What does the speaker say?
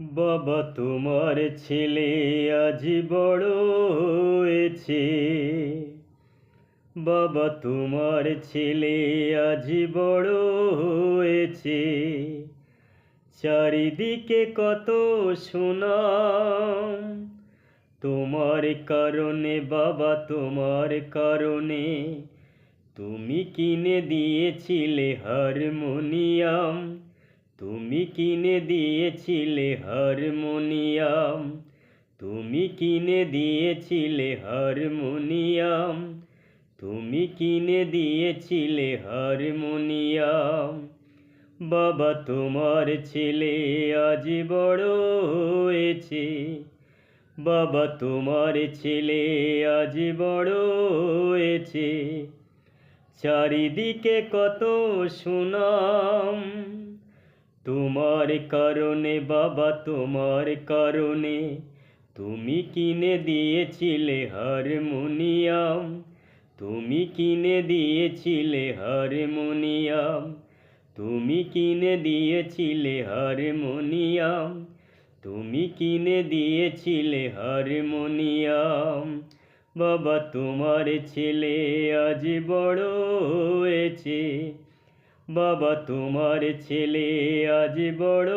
বাবা তোমার ছেলে আজ বড় হয়েছে। বাবা তোমার ছেলে আজ বড় হয়েছে। চারিদিকে কত সুনাম। তোমার কারণে বাবা, তোমার কারণে তুমি কিনে দিয়েছিলে হারমোনিয়াম। তুমি কিনে দিয়েছিলে হারমোনিয়াম, তুমি কিনে দিয়েছিলে হারমোনিয়াম, তুমি কিনে দিয়েছিলে হারমোনিয়াম। বাবা তোমার ছেলে আজ বড় হয়েছে, বাবা তোমার ছেলে আজ বড় হয়েছে। চারিদিকে কত সুনাম তোমার কারণে, বাবা, তোমার কারণে। তুমি কিনে দিয়েছিলে হারমোনিয়াম। তুমি কিনে দিয়েছিলে হারমোনিয়াম। তুমি কিনে দিয়েছিলে হারমোনিয়াম। তুমি কিনে দিয়েছিলে হারমোনিয়াম। বাবা, তোমার ছেলে আজ বড় হয়েছে। বাবা তোমার ছেলে আজ বড়